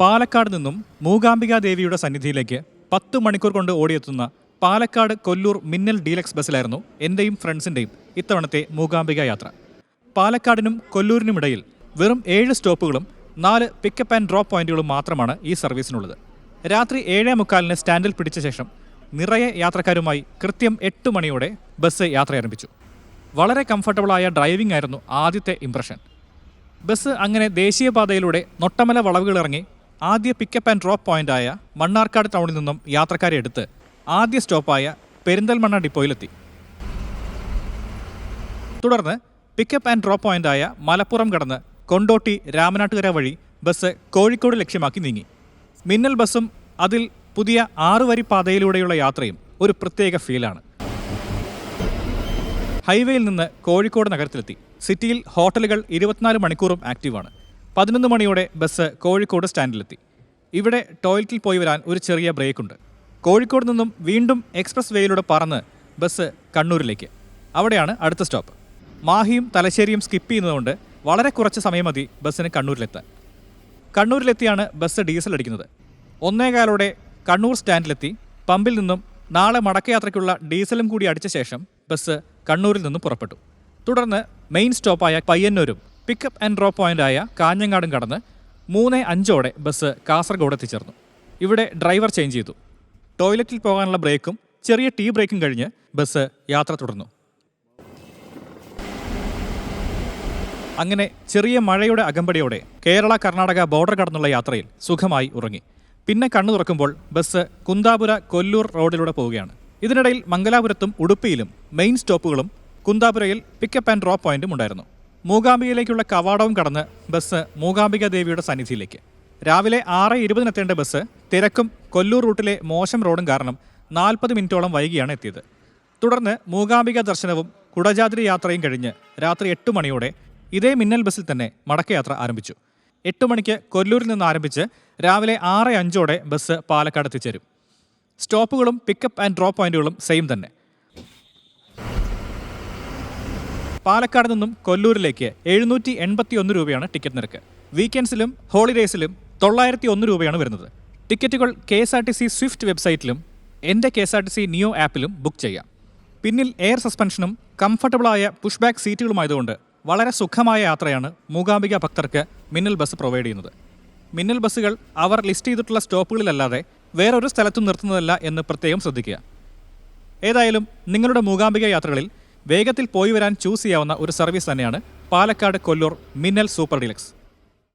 പാലക്കാട് നിന്നും മൂകാംബിക ദേവിയുടെ സന്നിധിയിലേക്ക് പത്ത് മണിക്കൂർ കൊണ്ട് ഓടിയെത്തുന്ന പാലക്കാട് കൊല്ലൂർ മിന്നൽ ഡീലക്സ് ബസ്സിലായിരുന്നു എന്റെയും ഫ്രണ്ട്സിന്റെയും ഇത്തവണത്തെ മൂകാംബിക യാത്ര. പാലക്കാടിനും കൊല്ലൂരിനുമിടയിൽ വെറും ഏഴ് സ്റ്റോപ്പുകളും നാല് പിക്കപ്പ് ആൻഡ് ഡ്രോപ്പ് പോയിന്റുകളും മാത്രമാണ് ഈ സർവീസിനുള്ളത്. രാത്രി ഏഴേ മുക്കാലിന് സ്റ്റാൻഡിൽ പിടിച്ച ശേഷം നിറയെ യാത്രക്കാരുമായി കൃത്യം എട്ട് മണിയോടെ ബസ് യാത്ര ആരംഭിച്ചു വളരെ കംഫർട്ടബിളായ ഡ്രൈവിംഗ് ആയിരുന്നു ആദ്യത്തെ ഇംപ്രഷൻ. ബസ് അങ്ങനെ ദേശീയപാതയിലൂടെ നൊട്ടമല വളവുകൾ ഇറങ്ങി ആദ്യ പിക്കപ്പ് ആൻഡ് ഡ്രോപ്പ് പോയിന്റായ മണ്ണാർക്കാട് ടൗണിൽ നിന്നും യാത്രക്കാരെ എടുത്ത് ആദ്യ സ്റ്റോപ്പായ പെരിന്തൽമണ്ണ ഡിപ്പോയിലെത്തി തുടർന്ന് പിക്കപ്പ് ആൻഡ് ഡ്രോപ്പ് പോയിന്റായ മലപ്പുറം കടന്ന് കൊണ്ടോട്ടി രാമനാട്ടുകര വഴി ബസ് കോഴിക്കോട് ലക്ഷ്യമാക്കി നീങ്ങി. മിന്നൽ ബസ്സും അതിൽ പുതിയ ആറുവരി പാതയിലൂടെയുള്ള യാത്രയും ഒരു പ്രത്യേക ഫീലാണ് ഹൈവേയിൽ നിന്ന് കോഴിക്കോട് നഗരത്തിലെത്തി. സിറ്റിയിൽ ഹോട്ടലുകൾ ഇരുപത്തിനാല് മണിക്കൂറും ആക്റ്റീവാണ് പതിനൊന്ന് മണിയോടെ ബസ് കോഴിക്കോട് സ്റ്റാൻഡിലെത്തി. ഇവിടെ ടോയ്ലറ്റിൽ പോയി വരാൻ ഒരു ചെറിയ ബ്രേക്കുണ്ട്. കോഴിക്കോട് നിന്നും വീണ്ടും എക്സ്പ്രസ് വേയിലൂടെ പറന്ന് ബസ് കണ്ണൂരിലേക്ക്. അവിടെയാണ് അടുത്ത സ്റ്റോപ്പ്. മാഹിയും തലശ്ശേരിയും സ്കിപ്പ് ചെയ്യുന്നതുകൊണ്ട് വളരെ കുറച്ച് സമയം മതി ബസ്സിന് കണ്ണൂരിലെത്താൻ. കണ്ണൂരിലെത്തിയാണ് ബസ് ഡീസൽ അടിക്കുന്നത്. ഒന്നേകാലോടെ കണ്ണൂർ സ്റ്റാൻഡിലെത്തി. പമ്പിൽ നിന്നും നാളെ മടക്കയാത്രയ്ക്കുള്ള ഡീസലും കൂടി അടിച്ച ശേഷം ബസ് കണ്ണൂരിൽ നിന്നും പുറപ്പെട്ടു. തുടർന്ന് മെയിൻ സ്റ്റോപ്പായ പയ്യന്നൂരും പിക്കപ്പ് ആൻഡ് ഡ്രോപ്പ് പോയിന്റായ കാഞ്ഞങ്ങാടും കടന്ന് മൂന്ന് അഞ്ചോടെ ബസ് കാസർഗോഡ് എത്തിച്ചേർന്നു. ഇവിടെ ഡ്രൈവർ ചേഞ്ച് ചെയ്തു. ടോയ്ലറ്റിൽ പോകാനുള്ള ബ്രേക്കും ചെറിയ ടീ ബ്രേക്കും കഴിഞ്ഞ് ബസ് യാത്ര തുടർന്നു. അങ്ങനെ ചെറിയ മഴയുടെ അകമ്പടിയോടെ കേരള കർണാടക ബോർഡർ കടന്നുള്ള യാത്രയിൽ സുഖമായി ഉറങ്ങി. പിന്നെ കണ്ണു തുറക്കുമ്പോൾ ബസ് കുന്താപുര കൊല്ലൂർ റോഡിലൂടെ പോവുകയാണ്. ഇതിനിടയിൽ മംഗലാപുരത്തും ഉടുപ്പിയിലും മെയിൻ സ്റ്റോപ്പുകളും കുന്താപുരയിൽ പിക്കപ്പ് ആൻഡ് ഡ്രോപ്പ് പോയിന്റും ഉണ്ടായിരുന്നു. മൂകാംബികയിലേക്കുള്ള കവാടവും കടന്ന് ബസ് മൂകാംബിക ദേവിയുടെ സന്നിധിയിലേക്ക്. രാവിലെ ആറ് ഇരുപതിനെത്തേണ്ട ബസ് തിരക്കും കൊല്ലൂർ റൂട്ടിലെ മോശം റോഡും കാരണം നാൽപ്പത് മിനിറ്റോളം വൈകിയാണ് എത്തിയത്. തുടർന്ന് മൂകാംബിക ദർശനവും കുടജാദ്രി യാത്രയും കഴിഞ്ഞ് രാത്രി എട്ട് മണിയോടെ ഇതേ മിന്നൽ ബസ്സിൽ തന്നെ മടക്കയാത്ര ആരംഭിച്ചു. എട്ട് മണിക്ക് കൊല്ലൂരിൽ നിന്ന് ആരംഭിച്ച് രാവിലെ ആറ് അഞ്ചോടെ ബസ് പാലക്കാട് എത്തിച്ചേരും. സ്റ്റോപ്പുകളും പിക്കപ്പ് ആൻഡ് ഡ്രോപ്പ് പോയിന്റുകളും സെയിം തന്നെ. പാലക്കാട് നിന്നും കൊല്ലൂരിലേക്ക് എഴുന്നൂറ്റി എൺപത്തി ഒന്ന് രൂപയാണ് ടിക്കറ്റ് നിരക്ക്. വീക്കെൻഡ്സിലും ഹോളിഡേയ്സിലും തൊള്ളായിരത്തി ഒന്ന് രൂപയാണ് വരുന്നത്. ടിക്കറ്റുകൾ K S R T C swift വെബ്സൈറ്റിലും എന്റെ K S R T C neo ആപ്പിലും book ചെയ്യാം. പിന്നിൽ എയർ സസ്പെൻഷനും കംഫർട്ടബിളായ പുഷ് ബാക്ക് സീറ്റുകളുമായതുകൊണ്ട് വളരെ സുഖമായ യാത്രയാണ് മൂകാംബിക ഭക്തർക്ക് മിന്നൽ ബസ് പ്രൊവൈഡ് ചെയ്യുന്നത്. മിന്നൽ ബസ്സുകൾ അവർ ലിസ്റ്റ് ചെയ്തിട്ടുള്ള സ്റ്റോപ്പുകളിലല്ലാതെ വേറൊരു സ്ഥലത്തും നിർത്തുന്നതല്ല എന്ന് പ്രത്യേകം ശ്രദ്ധിക്കുക. ഏതായാലും നിങ്ങളുടെ മൂകാംബിക യാത്രകളിൽ വേഗത്തിൽ പോയി വരാൻ ചൂസ് ചെയ്യാവുന്ന ഒരു സർവീസ് തന്നെയാണ് പാലക്കാട് കൊല്ലൂർ മിന്നൽ സൂപ്പർ ഡീലക്സ്.